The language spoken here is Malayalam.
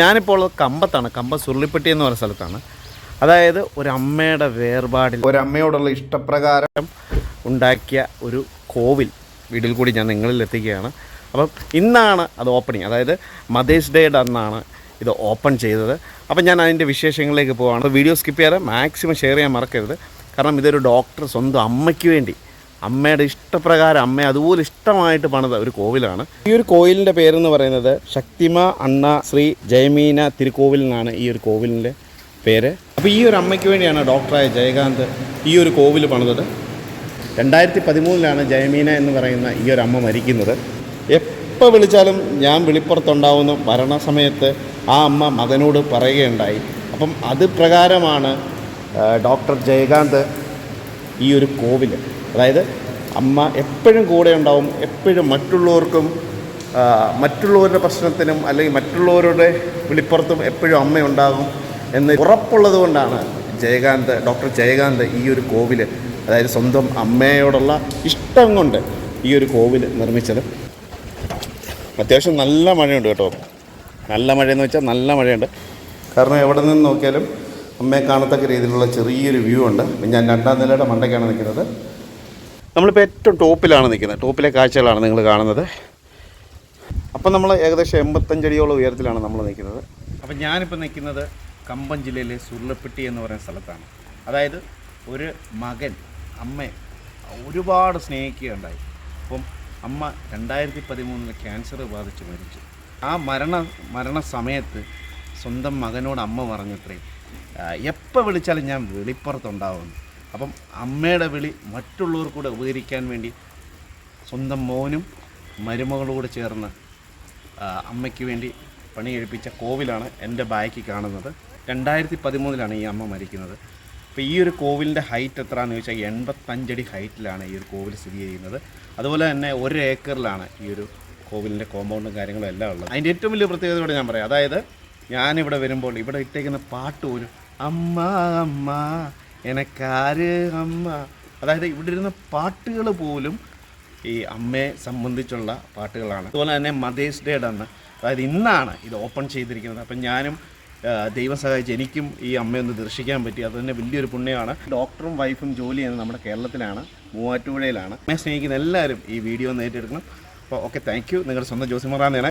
ഞാനിപ്പോൾ ഉള്ളത് കമ്പത്താണ് കമ്പ സുരുളിപ്പെട്ടി എന്ന് പറയുന്ന സ്ഥലത്താണ്. അതായത് ഒരു അമ്മയുടെ വേർപാടിൽ ഒരു അമ്മയോടുള്ള ഇഷ്ടപ്രകാരം ഉണ്ടാക്കിയ ഒരു കോവിൽ വീട്ടിൽ കൂടി ഞാൻ നിങ്ങളിൽ എത്തിക്കുകയാണ്. അപ്പം ഇന്നാണ് അത് ഓപ്പണിങ്. അതായത് മദേഴ്സ് ഡേയുടെ അന്നാണ് ഇത് ഓപ്പൺ ചെയ്തത്. അപ്പം ഞാൻ അതിന്റെ വിശേഷങ്ങളിലേക്ക് പോവാണ്. വീഡിയോ സ്കിപ്പ് ചെയ്യാതെ മാക്സിമം ഷെയർ ചെയ്യാൻ മറക്കരുത്. കാരണം ഇതൊരു ഡോക്ടർ സ്വന്തം അമ്മയ്ക്ക് വേണ്ടി അമ്മയുടെ ഇഷ്ടപ്രകാരം അമ്മ അതുപോലെ ഇഷ്ടമായിട്ട് പണിത ഒരു കോവിലാണ്. ഈ ഒരു കോവിലിന്റെ പേരെന്ന് പറയുന്നത് ശക്തിമ അണ്ണ ശ്രീ ജയമീന തിരുക്കോവിൽ എന്നാണ് ഈ ഒരു കോവിലിന്റെ പേര്. അപ്പോൾ ഈ ഒരു അമ്മയ്ക്ക് വേണ്ടിയാണ് ഡോക്ടറായ ജയകാന്ത് ഈ ഒരു കോവിൽ പണിതത്. രണ്ടായിരത്തി പതിമൂന്നിലാണ് ജയമീന എന്ന് പറയുന്ന ഈ ഒരു അമ്മ മരിക്കുന്നത്. എപ്പോൾ വിളിച്ചാലും ഞാൻ വെളിപ്പുറത്തുണ്ടാവുന്ന. മരണസമയത്ത് ആ അമ്മ മകനോട് പറയുകയുണ്ടായി. അപ്പം അത് പ്രകാരമാണ് ഡോക്ടർ ജയകാന്ത് ഈ ഒരു കോവിൽ അതായത് അമ്മ എപ്പോഴും കൂടെ ഉണ്ടാവും എപ്പോഴും മറ്റുള്ളവർക്കും മറ്റുള്ളവരുടെ പ്രശ്നത്തിനും അല്ലെങ്കിൽ മറ്റുള്ളവരുടെ വിളിപ്പുറത്തും എപ്പോഴും അമ്മയുണ്ടാകും എന്ന് ഉറപ്പുള്ളത് കൊണ്ടാണ് ജയകാന്ത് ഡോക്ടർ ജയകാന്ത് ഈ ഒരു കോവിൽ അതായത് സ്വന്തം അമ്മയോടുള്ള ഇഷ്ടം കൊണ്ട് ഈ ഒരു കോവിൽ നിർമ്മിച്ചത്. അത്യാവശ്യം നല്ല മഴയുണ്ട് കേട്ടോ. നല്ല മഴയെന്ന് വെച്ചാൽ നല്ല മഴയുണ്ട്. കാരണം എവിടെ നിന്ന് നോക്കിയാലും അമ്മയെ കാണത്തക്ക രീതിയിലുള്ള ചെറിയൊരു വ്യൂ ഉണ്ട്. ഞാൻ രണ്ടാം നിലയുടെ മണ്ടയ്ക്കാണ് നിൽക്കുന്നത്. നമ്മളിപ്പോൾ ഏറ്റവും ടോപ്പിലാണ് നിൽക്കുന്നത്. ടോപ്പിലെ കാഴ്ചകളാണ് നിങ്ങൾ കാണുന്നത്. അപ്പം നമ്മൾ ഏകദേശം എൺപത്തഞ്ചടിയോളം ഉയരത്തിലാണ് നമ്മൾ നിൽക്കുന്നത്. അപ്പം ഞാനിപ്പോൾ നിൽക്കുന്നത് കമ്പം ജില്ലയിലെ സുരുളപ്പെട്ടി എന്ന് പറയുന്ന സ്ഥലത്താണ്. അതായത് ഒരു മകൻ അമ്മ ഒരുപാട് സ്നേഹിക്കുകയുണ്ടായി. അപ്പം അമ്മ രണ്ടായിരത്തി പതിമൂന്നിൽ ക്യാൻസർ ബാധിച്ച് മരിച്ചു. ആ മരണ മരണ സമയത്ത് സ്വന്തം മകനോട് അമ്മ പറഞ്ഞത്രേ എപ്പോൾ വിളിച്ചാലും ഞാൻ വെളിപ്പുറത്തുണ്ടാവുമെന്ന് അപ്പം അമ്മയുടെ വിളി മറ്റുള്ളവർക്കൂടെ ഉപകരിക്കാൻ വേണ്ടി സ്വന്തം മോനും മരുമകളോട് ചേർന്ന് അമ്മയ്ക്ക് വേണ്ടി പണി കഴിപ്പിച്ച കോവിലാണ് എന്റെ ബാക്കി കാണുന്നത്. രണ്ടായിരത്തി പതിമൂന്നിലാണ് ഈ അമ്മ മരിക്കുന്നത്. അപ്പോൾ ഈ ഒരു കോവിലിന്റെ ഹൈറ്റ് എത്രയാണെന്ന് ചോദിച്ചാൽ എൺപത്തഞ്ചടി ഹൈറ്റിലാണ് ഈ ഒരു കോവിൽ സ്ഥിതി ചെയ്യുന്നത്. അതുപോലെ തന്നെ ഒരു ഏക്കറിലാണ് ഈ ഒരു കോവിലിന്റെ കോമ്പൗണ്ടും കാര്യങ്ങളും എല്ലാം ഉള്ളത്. അതിന്റെ ഏറ്റവും വലിയ പ്രത്യേകതയോടെ ഞാൻ പറയാം. അതായത് ഞാനിവിടെ വരുമ്പോൾ ഇവിടെ ഇട്ടേക്കുന്ന പാട്ട് പോലും അമ്മ അമ്മ എനക്കാര് അമ്മ. അതായത് ഇവിടെ ഇരുന്ന പാട്ടുകൾ പോലും ഈ അമ്മയെ സംബന്ധിച്ചുള്ള പാട്ടുകളാണ്. അതുപോലെ തന്നെ മദേഴ്സ് ഡേയുടെ അന്ന്. അതായത് ഇന്നാണ് ഇത് ഓപ്പൺ ചെയ്തിരിക്കുന്നത്. അപ്പം ഞാനും ദൈവം സഹായിച്ച് എനിക്കും ഈ അമ്മയൊന്ന് ദർശിക്കാൻ പറ്റി. അത് തന്നെ വലിയൊരു പുണ്യമാണ്. ഡോക്ടറും വൈഫും ജോലി ചെയ്യുന്നത് നമ്മുടെ കേരളത്തിലാണ് മൂവാറ്റുപുഴയിലാണ്. അമ്മയെ സ്നേഹിക്കുന്ന എല്ലാവരും ഈ വീഡിയോ ഒന്ന് ഏറ്റെടുക്കണം. അപ്പോൾ ഓക്കെ താങ്ക് യു. നിങ്ങളുടെ സ്വന്തം ജോസിമറാന്നാണ്